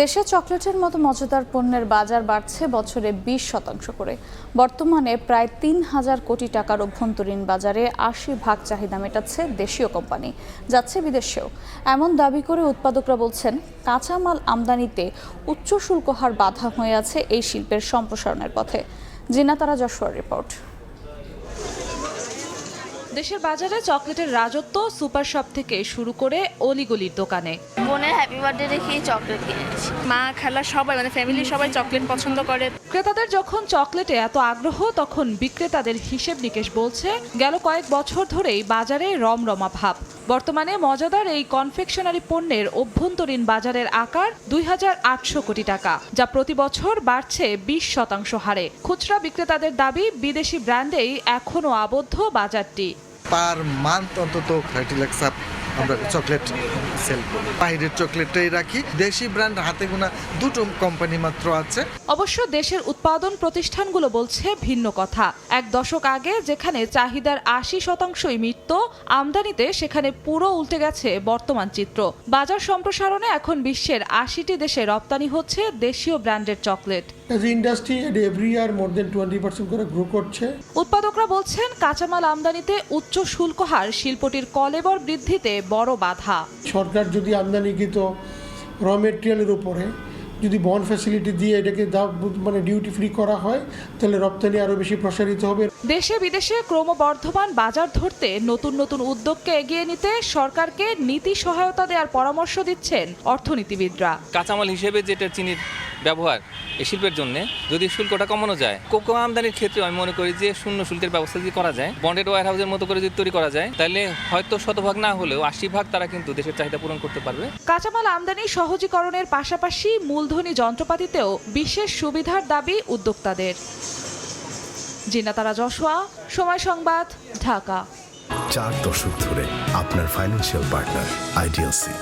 দেশে চকলেটের মতো মজাদার পণ্যের বাজার বাড়ছে বছরে বিশ শতাংশ করে। বর্তমানে প্রায় তিন হাজার কোটি টাকার অভ্যন্তরীণ বাজারে আশি ভাগ চাহিদা মেটাচ্ছে দেশীয় কোম্পানি, যাচ্ছে বিদেশেও। এমন দাবি করে উৎপাদকরা বলছেন, কাঁচামাল আমদানিতে উচ্চ শুল্ক হার বাধা হয়ে আছে এই শিল্পের সম্প্রসারণের পথে। জিনাতারা যশোয়ার রিপোর্ট। দেশের বাজারে চকলেটের রাজত্ব সুপার শপ থেকে শুরু করে অলিগলির দোকানে। বোনের হ্যাপি বার্থডে দেখি চকলেট কিনেছি। মা খালা সবাই মানে ফ্যামিলি সবাই চকলেট পছন্দ করে। ক্রেতাদের যখন চকলেটে এত আগ্রহ তখন বিক্রেতাদের হিসেব নিকেশ বলছে গেল কয়েক বছর ধরেই বাজারে রমরমা ভাব। বর্তমানে মজাদার এই কনফেকশনারি পণ্যের অভ্যন্তরীণ বাজারের আকার দুই হাজার আটশো কোটি টাকা, যা প্রতি বছর বাড়ছে বিশ শতাংশ হারে। খুচরা বিক্রেতাদের দাবি, বিদেশি ব্র্যান্ডেই এখনও আবদ্ধ বাজারটি। পার মান্থ অন্তত থার্টি আপ আমরা চকলেট সেল করি। বাইরের চকলেটটাই রাখি। দেশি ব্র্যান্ড হাতে গোনা দুটো কোম্পানি মাত্র আছে। অবশ্য দেশের উৎপাদন প্রতিষ্ঠানগুলো বলছে ভিন্ন কথা। এক দশক আগে যেখানে চাহিদার আশি শতাংশই মিটত, আমদানিতে সেখানে পুরো উল্টে গেছে বর্তমান চিত্র। বাজার সম্প্রসারণে এখন বিশ্বের আশিটি দেশে রপ্তানি হচ্ছে দেশীয় ব্র্যান্ডের চকলেট। অ্যাজ ইন্ডাস্ট্রি এটি every year more than twenty percent করে গ্রো করছে। উৎপাদকরা বলছেন কাঁচামাল আমদানিতে উচ্চ শুল্ক হার শিল্পটির কলেবর বৃদ্ধিতে বড় বাধা। সরকার যদি আমদানিকৃত র মেটেরিয়ালের উপরে যদি বন ফ্যাসিলিটি দিয়ে এটাকে মানে ডিউটি ফ্রি করা হয় তাহলে রপ্তানি আরও বেশি প্রসারিত হবে। দেশে বিদেশে ক্রমবর্ধমান বাজার ধরতে নতুন নতুন উদ্যোগকে এগিয়ে নিতে সরকারকে নীতি সহায়তা দেওয়ার পরামর্শ দিচ্ছেন অর্থনীতিবিদরা। কাঁচামাল হিসেবে যেটা চিনির ব্যবহার এই শিল্পের জন্য। যদি শুল্কটা কমানো যায় কোকো আমদানির ক্ষেত্রে আমি মনে করি যে শূন্য শুল্কের ব্যবস্থা যদি করা যায় বন্ডেড ওয়ার হাউসের মতো করে যদি তৈরি করা যায় তাহলে হয়তো শতভাগ না হলেও আশি ভাগ তারা কিন্তু দেশের চাহিদা পূরণ করতে পারবে। কাঁচামাল আমদানি সহজীকরণের পাশাপাশি মূলধনী যন্ত্রপাতিতেও বিশেষ সুবিধার দাবি উদ্যোক্তাদের। জিনাতারা যশোয়া সময় সংবাদ ঢাকা। চার দশক ধরে আপনার ফাইন্যান্সিয়াল পার্টনার আইডিএলসি